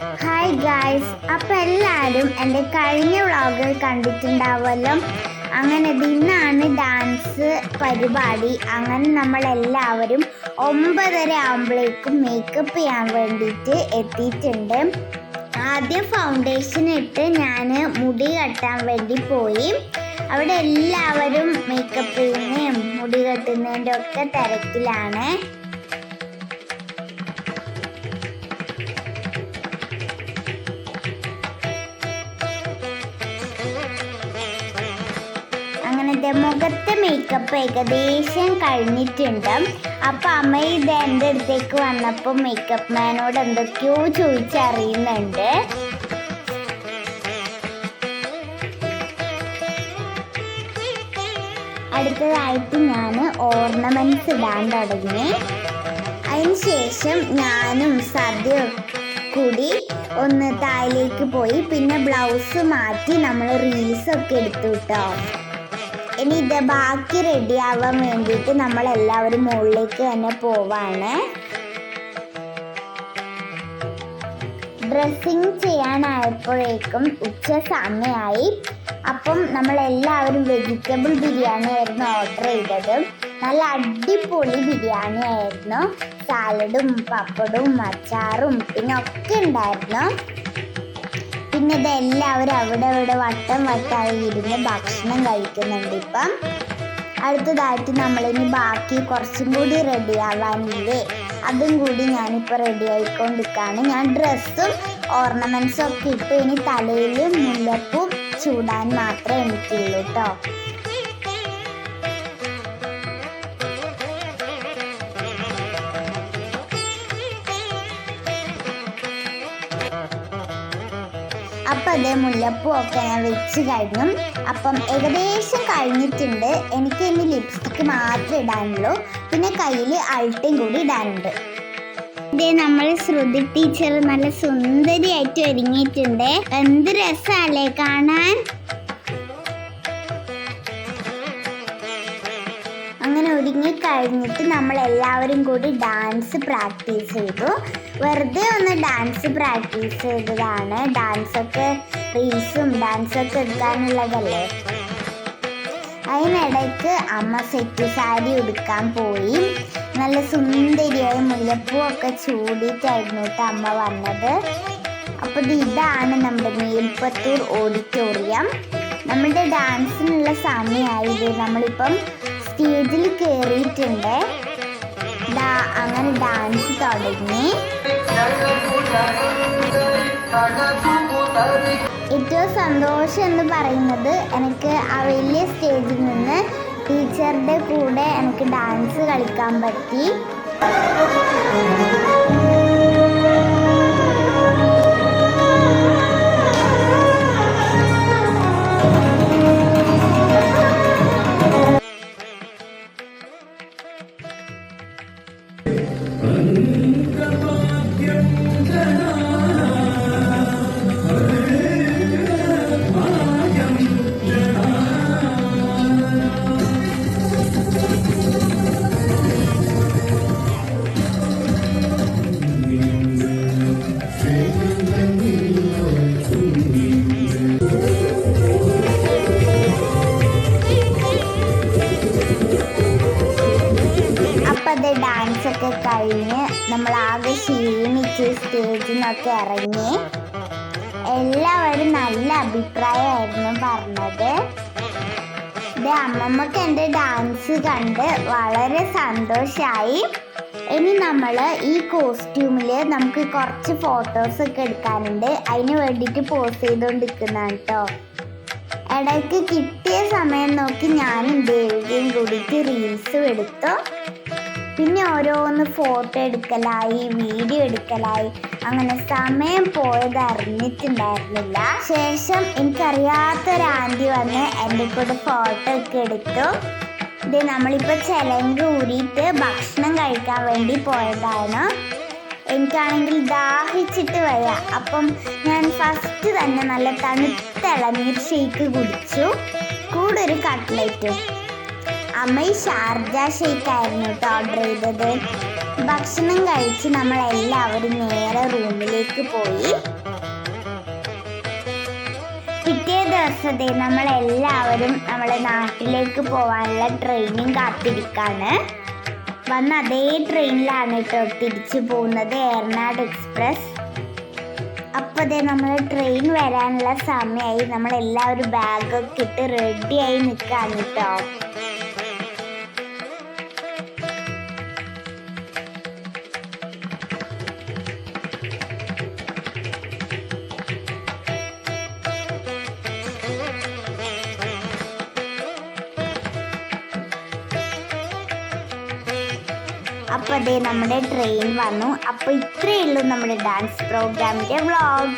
Hi guys അപ്പം എല്ലാവരും എന്റെ കഴിഞ്ഞ വ്ളോഗ് കണ്ടിട്ടുണ്ടാവുമല്ലോ. അങ്ങനെ ഇന്നാണ് ഡാൻസ് പരിപാടി. അങ്ങനെ നമ്മളെല്ലാവരും ഒമ്പതര ആകുമ്പോഴേക്കും മേക്കപ്പ് ചെയ്യാൻ വേണ്ടിയിട്ട് എത്തിയിട്ടുണ്ട്. ആദ്യം ഫൗണ്ടേഷൻ ഇട്ട് ഞാൻ മുടി കെട്ടാൻ വേണ്ടി പോയി. അവിടെ എല്ലാവരും മേക്കപ്പ് ചെയ്യുന്നതും മുടി കെട്ടുന്നതിന്റെ ഒക്കെ തിരക്കിലാണ്. അങ്ങനത്തെ മുഖത്തെ മേക്കപ്പ് ഏകദേശം കഴിഞ്ഞിട്ടുണ്ട്. അപ്പോൾ അമ്മ ഇത് എന്റെ അടുത്തേക്ക് വന്നപ്പോൾ മേക്കപ്പ് മാനോട് എന്തൊക്കെയോ ചോദിച്ചറിയുന്നുണ്ട്. അടുത്തതായിട്ട് ഞാൻ ഓർണമെന്റ്സ് ഇടാൻ തുടങ്ങി. അതിനുശേഷം ഞാനും സദ്യ കൂടി ഒന്ന് താഴേക്ക് പോയി. പിന്നെ ബ്ലൗസ് മാറ്റി നമ്മൾ റീൽസ് ഒക്കെ എടുത്തു കേട്ടോ ഇനി ഇത് ബാക്കി റെഡി ആവാൻ വേണ്ടിയിട്ട് നമ്മൾ എല്ലാവരും മുകളിലേക്ക് തന്നെ പോവാണ്. ഡ്രസ്സിങ് ചെയ്യാനായപ്പോഴേക്കും ഉച്ച സമയമായി അപ്പം നമ്മൾ എല്ലാവരും വെജിറ്റബിൾ ബിരിയാണി ആയിരുന്നു ഓർഡർ ചെയ്തത്. നല്ല അടിപൊളി ബിരിയാണി ആയിരുന്നു. സാലഡും പപ്പടും അച്ചാറും പിന്നെ ഒക്കെ ഉണ്ടായിരുന്നു. ഇത് എല്ലാവരും അവിടെ അവിടെ വട്ടം വട്ടായി ഇരുന്ന് ഭക്ഷണം കഴിക്കുന്നുണ്ട് ഇപ്പം. അടുത്തതായിട്ട് നമ്മളിനി ബാക്കി കുറച്ചും കൂടി റെഡി ആവാനില്ലേ? അതും കൂടി ഞാനിപ്പോൾ റെഡി ആയിക്കൊണ്ടിരിക്കുകയാണ് ഞാൻ ഡ്രസ്സും ഓർണമെന്റ്സും ഒക്കെ ഇട്ട് ഇനി തലയിലും മുല്ലപ്പൂ ചൂടാൻ മാത്രമേ എനിക്കുള്ളൂ കേട്ടോ അപ്പം അത് മുല്ലപ്പൂ ഒക്കെ ഞാൻ വെച്ച് കഴിഞ്ഞു. അപ്പം ഏകദേശം കഴിഞ്ഞിട്ടുണ്ട്. എനിക്ക് ഇനി ലിപ്സ്റ്റിക്ക് മാത്രമേ ഇടാനുള്ളൂ. പിന്നെ കയ്യിൽ അൾട്ടയും കൂടി ഇടാനുണ്ട്. ഇതേ നമ്മൾ ശ്രുതി ടീച്ചർ നല്ല സുന്ദരിയായിട്ട് ഒരുങ്ങിയിട്ടുണ്ട്. എന്ത് രസമല്ലേ കാണാൻ? അങ്ങനെ ഒരുങ്ങി കഴിഞ്ഞിട്ട് നമ്മൾ എല്ലാവരും കൂടി ഡാൻസ് പ്രാക്ടീസ് ചെയ്തു. വെറുതെ ഒന്ന് ഡാൻസ് പ്രാക്ടീസ് ചെയ്തതാണ്. ഡാൻസൊക്കെ റീൽസും ഡാൻസൊക്കെ എടുക്കാനുള്ളതല്ലേ? അതിനിടയ്ക്ക് അമ്മ സെറ്റ് സാരി ഉടുക്കാൻ പോയി. നല്ല സുന്ദരിയായി മുല്ലപ്പൂവൊക്കെ ചൂടിയിട്ടായിരുന്നു കേട്ടോ അമ്മ വന്നത്. അപ്പോൾ ഇത് ഇതാണ് നമ്മുടെ മേൽപ്പത്തൂർ ഓഡിറ്റോറിയം നമ്മുടെ ഡാൻസിനുള്ള സമയമായി നമ്മളിപ്പം സ്റ്റേജിൽ കയറിയിട്ടുണ്ട് അങ്ങനെ ഡാൻസ് തുടങ്ങി. ഏറ്റവും സന്തോഷം എന്ന് പറയുന്നത് എനിക്ക് ആ വലിയ സ്റ്റേജിൽ നിന്ന് ടീച്ചറുടെ കൂടെ എനിക്ക് ഡാൻസ് കളിക്കാൻ പറ്റി. അപ്പം അത് ഡാൻസ് ഒക്കെ കഴിഞ്ഞ് നമ്മൾ ആകെ ക്ഷീണിച്ച് സ്റ്റേജിൽ നിന്നൊക്കെ ഇറങ്ങി. എല്ലാവരും നല്ല അഭിപ്രായമായിരുന്നു പറഞ്ഞത്. എന്റെ അമ്മമ്മക്ക് എന്റെ ഡാൻസ് കണ്ട് വളരെ സന്തോഷമായി ഇനി നമ്മൾ ഈ കോസ്റ്റ്യൂമിൽ നമുക്ക് കുറച്ച് ഫോട്ടോസ് ഒക്കെ എടുക്കാനുണ്ട്. അതിന് വേണ്ടിയിട്ട് പോസ് ചെയ്തുകൊണ്ടിരിക്കുന്നതാണ് കേട്ടോ ഇടയ്ക്ക് കിട്ടിയ സമയം നോക്കി ഞാനും ദേവികയും കൂടിയിട്ട് റീൽസും എടുത്തു. പിന്നെ ഓരോന്ന് ഫോട്ടോ എടുക്കലായി വീഡിയോ എടുക്കലായി. അങ്ങനെ സമയം പോയത് അറിഞ്ഞിട്ടുണ്ടായിരുന്നില്ല. ശേഷം എനിക്കറിയാത്തൊരു ആന്റി വന്ന് എന്റെ കൂടെ ഫോട്ടോ ഒക്കെ എടുത്തു. ഇത് നമ്മളിപ്പോൾ ചിലങ്ക് ഊരിയിട്ട് ഭക്ഷണം കഴിക്കാൻ വേണ്ടി പോയതാണ്. എനിക്കാണെങ്കിൽ ദാഹിച്ചിട്ട് വയ്യ. അപ്പം ഞാൻ ഫസ്റ്റ് തന്നെ നല്ല തണുത്ത ഇളനീർ ഷേക്ക് കുടിച്ചു. കൂടെ ഒരു കട്ട്ലറ്റും അമ്മ ഷാർജ ഷെയ്ക്കായിരുന്നു കേട്ടോ ഓർഡർ ചെയ്തത്. ഭക്ഷണം കഴിച്ച് നമ്മൾ എല്ലാവരും നേരെ റൂമിലേക്ക് പോയി. പിറ്റേ ദിവസത്തെ നമ്മളെല്ലാവരും നമ്മളെ നാട്ടിലേക്ക് പോകാനുള്ള ട്രെയിനിങ് കാത്തിരിക്കാണ്. വന്ന അതേ ട്രെയിനിലാണ് കേട്ടോ തിരിച്ചു പോകുന്നത് എറണാട് എക്സ്പ്രസ് അപ്പോൾ ദേ നമ്മൾ ട്രെയിൻ വരാനുള്ള സമയമായി നമ്മളെല്ലാവരും ബാഗൊക്കെ ഇട്ട് റെഡിയായി നിൽക്കാൻ കേട്ടോ. അപ്പോൾ അതേ നമ്മുടെ ട്രെയിൻ വന്നു. അപ്പോൾ ഇത്രയേ ഉള്ളൂ നമ്മുടെ ഡാൻസ് പ്രോഗ്രാമിന്റെ വ്ളോഗ്